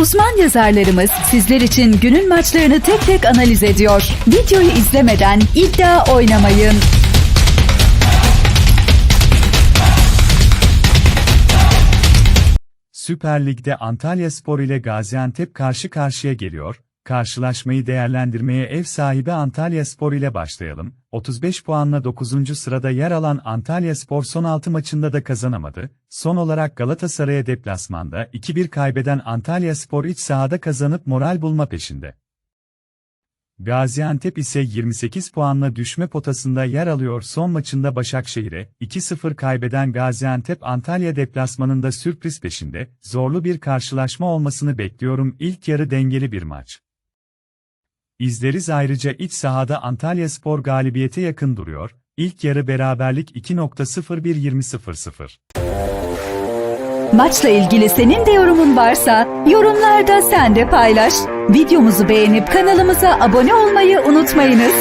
Uzman yazarlarımız sizler için günün maçlarını tek tek analiz ediyor. Videoyu izlemeden iddia oynamayın. Süper Lig'de Antalya Spor ile Gaziantep karşı karşıya geliyor. Karşılaşmayı değerlendirmeye ev sahibi Antalya Spor ile başlayalım. 35 puanla 9. sırada yer alan Antalya Spor son 6 maçında da kazanamadı. Son olarak Galatasaray'a deplasmanda 2-1 kaybeden Antalya Spor iç sahada kazanıp moral bulma peşinde. Gaziantep ise 28 puanla düşme potasında yer alıyor son maçında Başakşehir'e 2-0 kaybeden Gaziantep Antalya deplasmanında sürpriz peşinde, zorlu bir karşılaşma olmasını bekliyorum ilk yarı dengeli bir maç. İzleriz ayrıca iç sahada Antalya Spor galibiyete yakın duruyor, ilk yarı beraberlik 2.01-20.00. Maçla ilgili senin de yorumun varsa yorumlarda sen de paylaş. Videomuzu beğenip kanalımıza abone olmayı unutmayınız.